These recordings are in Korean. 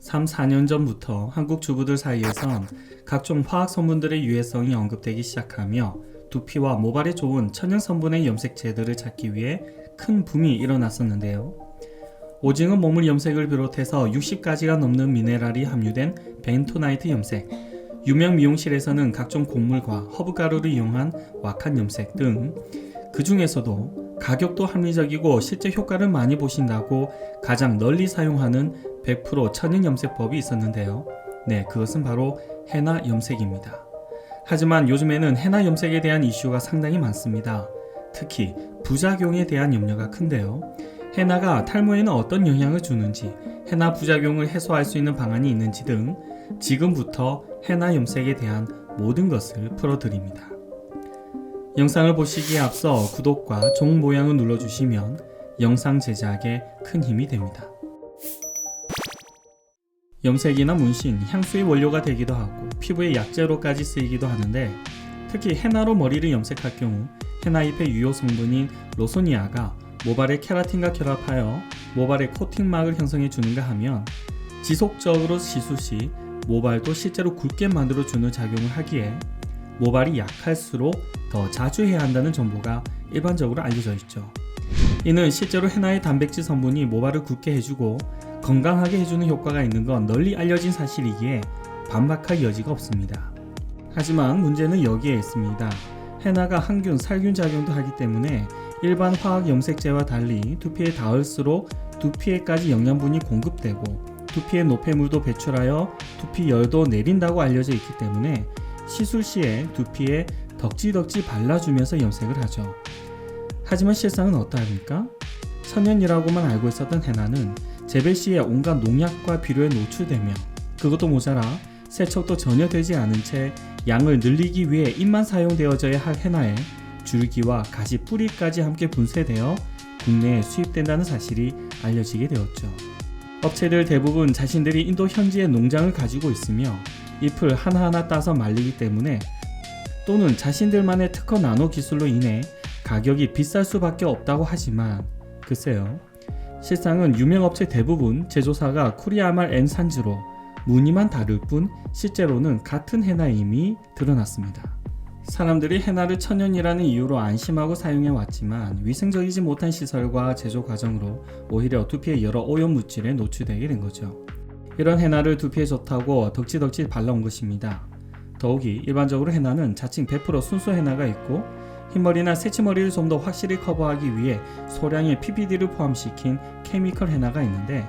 3, 4년 전부터 한국 주부들 사이에선 각종 화학 성분들의 유해성이 언급되기 시작하며 두피와 모발에 좋은 천연 성분의 염색제들을 찾기 위해 큰 붐이 일어났었는데요. 오징어 몸물 염색을 비롯해서 60가지가 넘는 미네랄이 함유된 벤토나이트 염색, 유명 미용실에서는 각종 곡물과 허브가루를 이용한 왁한 염색 등 그 중에서도 가격도 합리적이고 실제 효과를 많이 보신다고 가장 널리 사용하는 100% 천연 염색법이 있었는데요. 네, 그것은 바로 헤나 염색입니다. 하지만 요즘에는 헤나 염색에 대한 이슈가 상당히 많습니다. 특히 부작용에 대한 염려가 큰데요. 헤나가 탈모에는 어떤 영향을 주는지, 헤나 부작용을 해소할 수 있는 방안이 있는지 등 지금부터 헤나 염색에 대한 모든 것을 풀어드립니다. 영상을 보시기에 앞서 구독과 종 모양을 눌러주시면 영상 제작에 큰 힘이 됩니다. 염색이나 문신, 향수의 원료가 되기도 하고 피부의 약재로까지 쓰이기도 하는데 특히 헤나로 머리를 염색할 경우 헤나잎의 유효 성분인 로소니아가 모발의 케라틴과 결합하여 모발의 코팅막을 형성해 주는가 하면 지속적으로 시술 시 모발도 실제로 굵게 만들어 주는 작용을 하기에 모발이 약할수록 더 자주 해야 한다는 정보가 일반적으로 알려져 있죠. 이는 실제로 헤나의 단백질 성분이 모발을 굳게 해주고 건강하게 해주는 효과가 있는 건 널리 알려진 사실이기에 반박할 여지가 없습니다. 하지만 문제는 여기에 있습니다. 헤나가 항균, 살균 작용도 하기 때문에 일반 화학 염색제와 달리 두피에 닿을수록 두피에까지 영양분이 공급되고 두피의 노폐물도 배출하여 두피 열도 내린다고 알려져 있기 때문에 시술 시에 두피에 덕지덕지 발라주면서 염색을 하죠. 하지만 실상은 어떠합니까? 천연이라고만 알고 있었던 헤나는 재배 시에 온갖 농약과 비료에 노출되며 그것도 모자라 세척도 전혀 되지 않은 채 양을 늘리기 위해 입만 사용되어져야 할 헤나에 줄기와 가시 뿌리까지 함께 분쇄되어 국내에 수입된다는 사실이 알려지게 되었죠. 업체들 대부분 자신들이 인도 현지의 농장을 가지고 있으며 잎을 하나하나 따서 말리기 때문에 또는 자신들만의 특허 나노 기술로 인해 가격이 비쌀 수밖에 없다고 하지만 글쎄요. 실상은 유명 업체 대부분 제조사가 쿠리아말 N 산지로 무늬만 다를 뿐 실제로는 같은 헤나임이 드러났습니다. 사람들이 헤나를 천연이라는 이유로 안심하고 사용해 왔지만 위생적이지 못한 시설과 제조 과정으로 오히려 두피의 여러 오염 물질에 노출되게 된 거죠. 이런 헤나를 두피에 좋다고 덕지덕지 발라온 것입니다. 더욱이 일반적으로 헤나는 자칭 100% 순수 헤나가 있고 흰머리나 새치머리를 좀 더 확실히 커버하기 위해 소량의 PPD를 포함시킨 케미컬 헤나가 있는데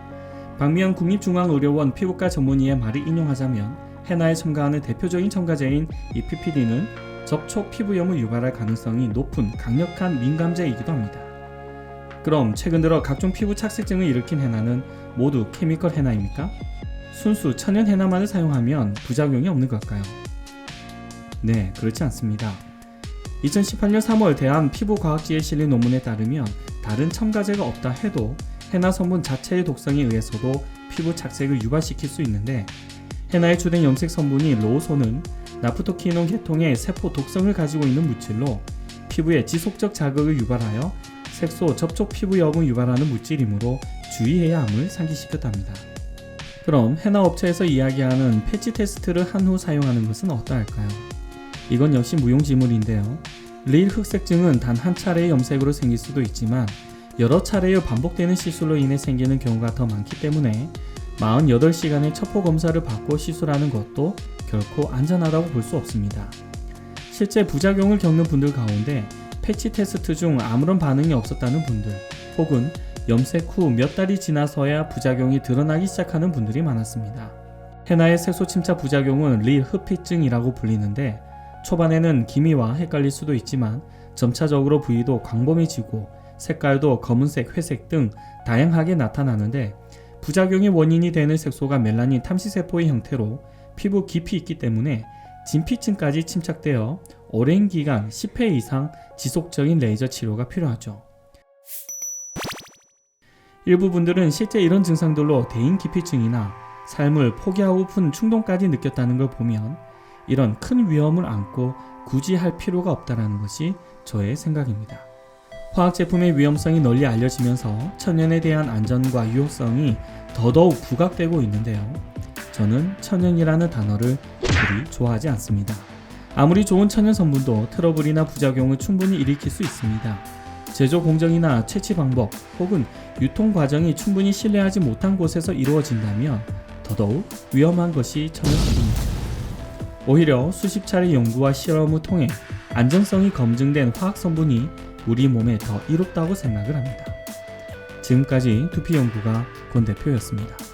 박미영 국립중앙의료원 피부과 전문의의 말을 인용하자면 헤나에 첨가하는 대표적인 첨가제인 이 PPD는 접촉 피부염을 유발할 가능성이 높은 강력한 민감제이기도 합니다. 그럼 최근 들어 각종 피부 착색증을 일으킨 헤나는 모두 케미컬 헤나입니까? 순수 천연 헤나만을 사용하면 부작용이 없는 걸까요? 네, 그렇지 않습니다. 2018년 3월 대한 피부과학지에 실린 논문에 따르면 다른 첨가제가 없다 해도 헤나 성분 자체의 독성에 의해서도 피부 착색을 유발시킬 수 있는데 헤나의 주된 염색 성분이 로소는 나프토키논 계통의 세포 독성을 가지고 있는 물질로 피부에 지속적 자극을 유발하여 색소 접촉 피부 염을 유발하는 물질이므로 주의해야 함을 상기시켰답니다. 그럼 헤나 업체에서 이야기하는 패치 테스트를 한 후 사용하는 것은 어떠할까요? 이건 역시 무용지물인데요. 릴 흑색증은 단 한 차례의 염색으로 생길 수도 있지만 여러 차례의 반복되는 시술로 인해 생기는 경우가 더 많기 때문에 48시간의 첩보 검사를 받고 시술하는 것도 결코 안전하다고 볼 수 없습니다. 실제 부작용을 겪는 분들 가운데 패치 테스트 중 아무런 반응이 없었다는 분들 혹은 염색 후 몇 달이 지나서야 부작용이 드러나기 시작하는 분들이 많았습니다. 헤나의 색소 침착 부작용은 릴 흡피증이라고 불리는데 초반에는 기미와 헷갈릴 수도 있지만 점차적으로 부위도 광범해지고 색깔도 검은색, 회색 등 다양하게 나타나는데 부작용의 원인이 되는 색소가 멜라닌 탐시세포의 형태로 피부 깊이 있기 때문에 진피층까지 침착되어 오랜 기간 10회 이상 지속적인 레이저 치료가 필요하죠. 일부 분들은 실제 이런 증상들로 대인 기피증이나 삶을 포기하고픈 충동까지 느꼈다는 걸 보면 이런 큰 위험을 안고 굳이 할 필요가 없다라는 것이 저의 생각입니다. 화학 제품의 위험성이 널리 알려지면서 천연에 대한 안전과 유효성이 더더욱 부각되고 있는데요. 저는 천연이라는 단어를 그리 좋아하지 않습니다. 아무리 좋은 천연 성분도 트러블이나 부작용을 충분히 일으킬 수 있습니다. 제조 공정이나 채취 방법 혹은 유통 과정이 충분히 신뢰하지 못한 곳에서 이루어진다면 더더욱 위험한 것이 성분이죠. 오히려 수십 차례 연구와 실험을 통해 안전성이 검증된 화학 성분이 우리 몸에 더 이롭다고 생각을 합니다. 지금까지 두피 연구가 권 대표였습니다.